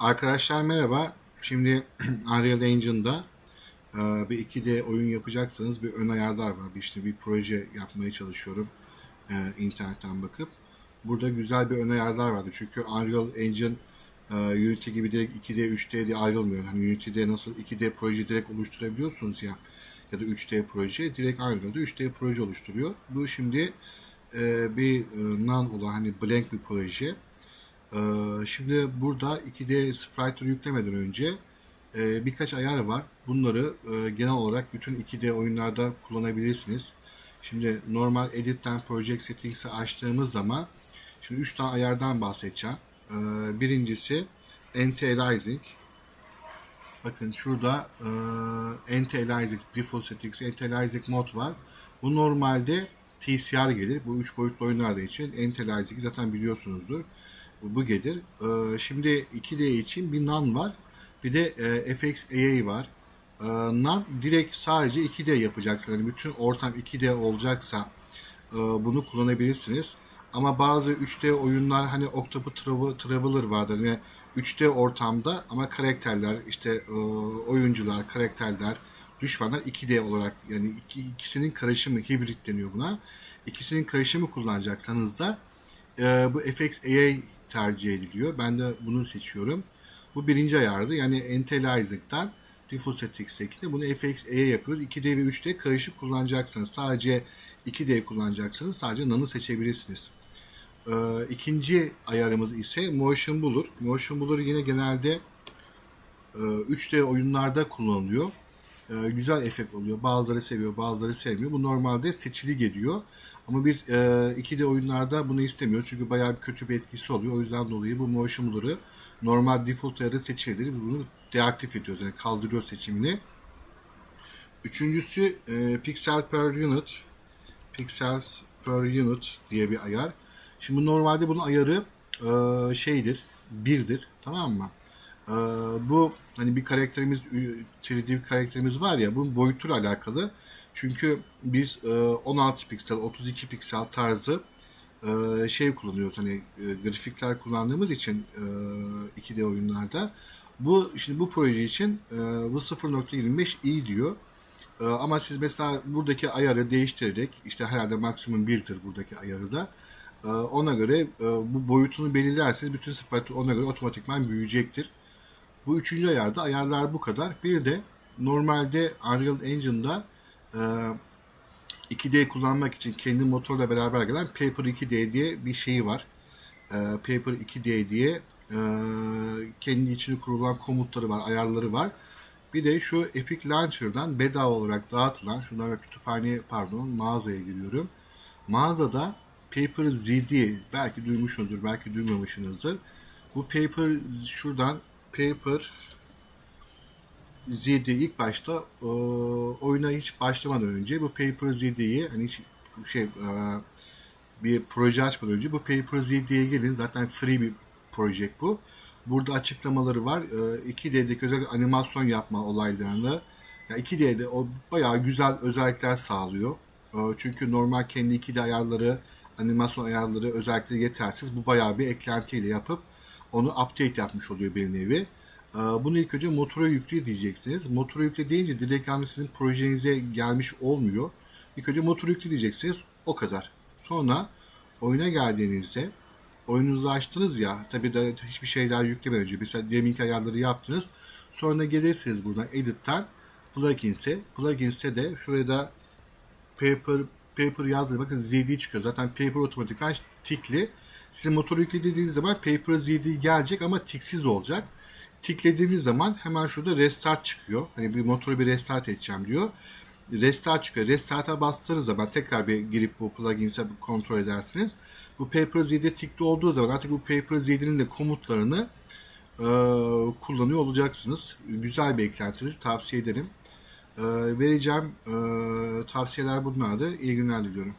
Arkadaşlar merhaba. Şimdi Unreal Engine'da e, bir 2D oyun yapacaksanız bir ön ayarlar var. İşte bir proje yapmaya çalışıyorum e, internetten bakıp. Burada güzel bir ön ayarlar vardı. Çünkü Unreal Engine e, Unity gibi direkt 2D, 3D diye ayrılmıyor. Hani Unity'de nasıl 2D proje direkt oluşturabiliyorsunuz ya ya da 3D proje direkt Unreal'da 3D proje oluşturuyor. Bu şimdi bir non olan hani blank bir proje. Ee, Şimdi burada 2D sprite'ları yüklemeden önce e, birkaç ayar var. Bunları e, genel olarak bütün 2D oyunlarda kullanabilirsiniz. Şimdi normal Edit'ten Project Settings'i açtığımız zaman şimdi 3 tane ayardan bahsedeceğim. Ee, Birincisi Anti-Aliasing. Bakın şurada e, Anti-Aliasing Default Settings, Anti-Aliasing Mod var. Bu normalde TCR gelir. Bu 3 boyutlu oyunlarda için Anti-Aliasing'i zaten biliyorsunuzdur. Bu, gelir. Ee, şimdi 2D için bir NaN var. Bir de e, FXAA var. Ee, NaN direkt sadece 2D yapacaksınız. Yani bütün ortam 2D olacaksa e, bunu kullanabilirsiniz. Ama bazı 3D oyunlar hani Travel- Traveler vardır. Yani 3D ortamda ama karakterler işte e, oyuncular, karakterler, düşmanlar 2D olarak yani iki, ikisinin karışımı hibrit deniyor buna. İkisinin karışımı kullanacaksanız da e, bu FXAA tercih ediliyor. Ben de bunu seçiyorum. Bu birinci ayardı. Yani Anti-Aliasing'den Default Settings'teki de bunu FXAA yapıyoruz. 2D ve 3D karışık kullanacaksınız. Sadece 2D kullanacaksınız. Sadece NaN'ı seçebilirsiniz. Ee, ikinci ayarımız ise Motion Blur. Motion Blur yine genelde e, 3D oyunlarda kullanılıyor. E, güzel efekt oluyor. Bazıları seviyor, bazıları sevmiyor. Bu normalde seçili geliyor. Ama biz e, 2D oyunlarda bunu istemiyoruz. Çünkü bayağı bir kötü bir etkisi oluyor. O yüzden dolayı bu motion normal default ayarı seçilir. Biz bunu deaktif ediyoruz. Yani kaldırıyor seçimini. Üçüncüsü e, pixel per unit. Pixels per unit diye bir ayar. Şimdi normalde bunun ayarı e, şeydir. Birdir. Tamam mı? Ee, bu hani bir karakterimiz 3D bir karakterimiz var ya bunun boyutuyla alakalı. Çünkü biz e, 16 piksel, 32 piksel tarzı e, şey kullanıyoruz hani e, grafikler kullandığımız için e, 2D oyunlarda. Bu şimdi bu proje için e, bu 0.25 iyi diyor. E, ama siz mesela buradaki ayarı değiştirerek işte herhalde maksimum 1'tir buradaki ayarı da. E, ona göre e, bu boyutunu belirlerseniz bütün sprite ona göre otomatikman büyüyecektir. Bu üçüncü ayarda ayarlar bu kadar. Bir de normalde Unreal Engine'da e, 2D kullanmak için kendi motorla beraber gelen Paper 2D diye bir şeyi var. E, Paper 2D diye e, kendi içine kurulan komutları var, ayarları var. Bir de şu Epic Launcher'dan bedava olarak dağıtılan, şunlar kütüphane pardon mağazaya giriyorum. Mağazada Paper ZD belki duymuşsunuzdur, belki duymamışsınızdır. Bu Paper şuradan Paper ZD ilk başta e, oyuna hiç başlamadan önce bu Paper ZD'yi hani hiç şey e, bir proje açmadan önce bu Paper ZD'ye gelin. Zaten free bir proje bu. Burada açıklamaları var. E, 2D'deki özellikle animasyon yapma olaylarını yani 2D'de o bayağı güzel özellikler sağlıyor. E, çünkü normal kendi 2D ayarları, animasyon ayarları özellikle yetersiz. Bu bayağı bir eklentiyle yapıp onu update yapmış oluyor bir nevi. Ee, Bunu ilk önce motora yükle diyeceksiniz. Motora yükle deyince direkt yani sizin projenize gelmiş olmuyor. İlk önce motora yükle diyeceksiniz. O kadar. Sonra oyuna geldiğinizde oyununuzu açtınız ya tabii de hiçbir şeyler yüklemeden önce mesela deminki ayarları yaptınız. Sonra gelirsiniz buradan Edit'ten Plugins'e. Plugins'e de şuraya da Paper Paper yazdığınız bakın ZD çıkıyor. Zaten Paper otomatikman tikli. Sizin motoru yüklediğiniz zaman Paper ZD gelecek ama tiksiz olacak. Tiklediğiniz zaman hemen şurada restart çıkıyor. Hani bir motoru bir restart edeceğim diyor. Restart çıkıyor. Restart'a bastığınız zaman tekrar bir girip bu plugins'e kontrol edersiniz. Bu Paper ZD tikli olduğu zaman artık bu Paper ZD'nin de komutlarını e, kullanıyor olacaksınız. Güzel bir eklentidir. Tavsiye ederim. E, vereceğim e, tavsiyeler bunlardı. İyi günler diliyorum.